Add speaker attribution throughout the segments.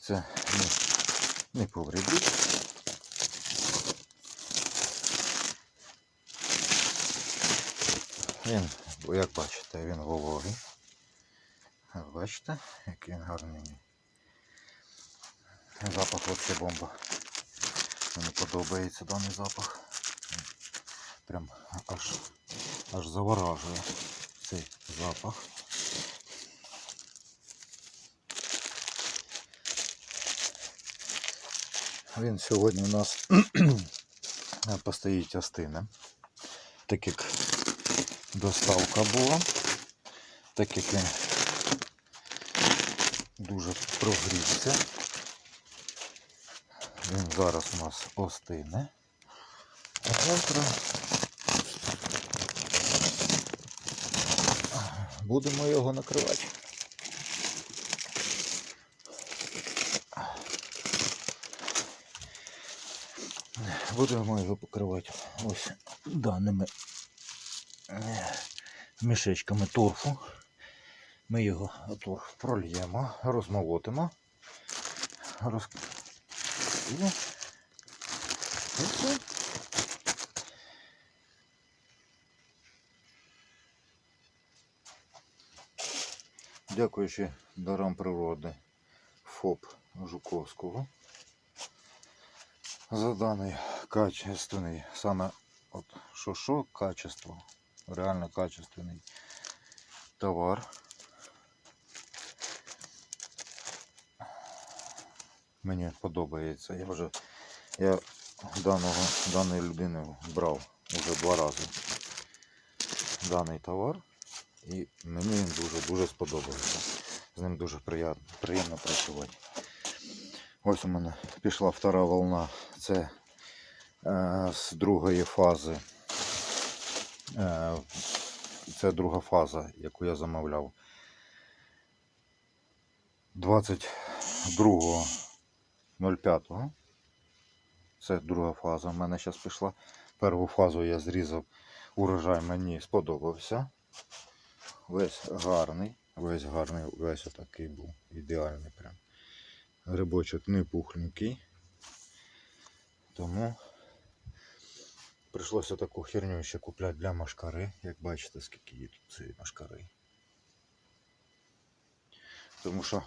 Speaker 1: це не, не повредить. Він, як бачите, він вологий. Бачите, який він гарний. Запах вообще бомба. Мені подобається даний запах. Прям аж, аж заворажує цей запах. Він сьогодні у нас постоїть остине. Так як доставка була, так як він дуже прогрівся. Він зараз у нас остине. А завтра будемо його накривати. Будемо його покривати ось даними е, мішечками торфу. Ми його торф прольємо, розмолотимо. Роз... І... все. Дякуючи дарам природи ФОП Жуковського за даний качественний, саме от що що качество, реально качественний товар. Мені подобається. Я вже я даного, даної людини брав уже два рази даний товар. І мені він дуже-дуже сподобався. З ним дуже приємно, приємно працювати. Ось у мене пішла втора волна. Це е, з другої фази. Е, це друга фаза, яку я замовляв. 22.05. Це друга фаза. У мене зараз пішла. Першу фазу я зрізав. Урожай мені сподобався. Весь гарний, весь гарний, весь отакий був. Ідеальний прям. Грибочок не пухленький. Тому прийшлося таку херню ще купляти для машкари. Як бачите, скільки є тут цієї машкари. Тому що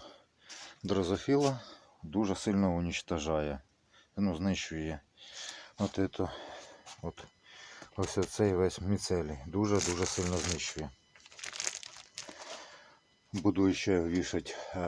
Speaker 1: дрозофіла дуже сильно уничтожає. Ну, знищує от это, от, ось цей весь міцелій. Дуже-дуже сильно знищує. Буду ще вішати е,